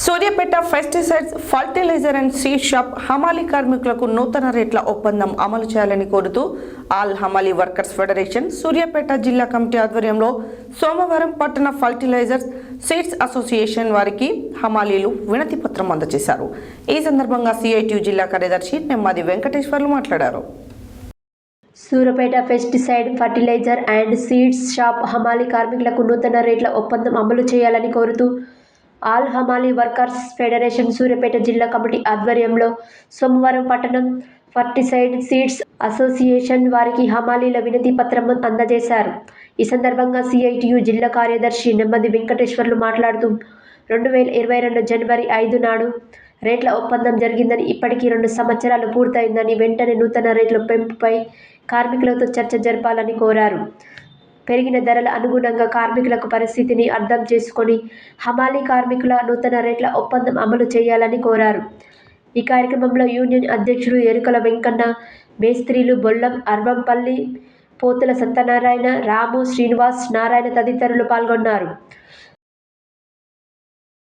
Suryapet pesticides fertiliser and seed shop హమాలీ కార్మికులకు నూతన రేట్ల ఒప్పందం అమలు చేయాలని కోరుతూ ఆల్ హమాలీ వర్కర్స్ ఫెడరేషన్ సూర్యాపేట జిల్లా కమిటీ ఆధ్వర్యంలో సోమవారం పట్టణ ఫర్టిలైజర్స్ సీడ్స్ అసోసియేషన్ వారికి హమాలీలు వినతి పత్రం అందజేశారు. ఈ సందర్భంగా సిఐటియు జిల్లా కార్యదర్శి నెమ్మది వెంకటేశ్వర్లు మాట్లాడారు. Suryapet pesticide fertiliser and seeds shop హమాలీ కార్మికులకు నూతన రేట్ల ఒప్పందం అమలు చేయాలని కోరుతూ ఆల్ హమాలీ వర్కర్స్ ఫెడరేషన్ సూర్యాపేట జిల్లా కమిటీ ఆధ్వర్యంలో సోమవారం పట్టణం ఫర్టిసైడ్ సీడ్స్ అసోసియేషన్ వారికి హమాలీల వినతి పత్రం అందజేశారు. ఈ సందర్భంగా సిఐటియు జిల్లా కార్యదర్శి నెమ్మది వెంకటేశ్వర్లు మాట్లాడుతూ రెండు వేల ఇరవై రెండు జనవరి ఐదు నాడు రేట్ల ఒప్పందం జరిగిందని ఇప్పటికీ రెండు సంవత్సరాలు పూర్తయిందని వెంటనే నూతన రేట్ల పెంపుపై కార్మికులతో చర్చ జరపాలని కోరారు. పెరిగిన ధరల అనుగుణంగా కార్మికులకు పరిస్థితిని అర్థం చేసుకొని హమాలీ కార్మికుల నూతన రేట్ల ఒప్పందం అమలు చేయాలని కోరారు. ఈ కార్యక్రమంలో యూనియన్ అధ్యక్షుడు ఎరుకల వెంకన్న మేస్త్రీలు బొల్లం అర్వంపల్లి పోతుల సత్యనారాయణ రాము శ్రీనివాస్ నారాయణ తదితరులు పాల్గొన్నారు.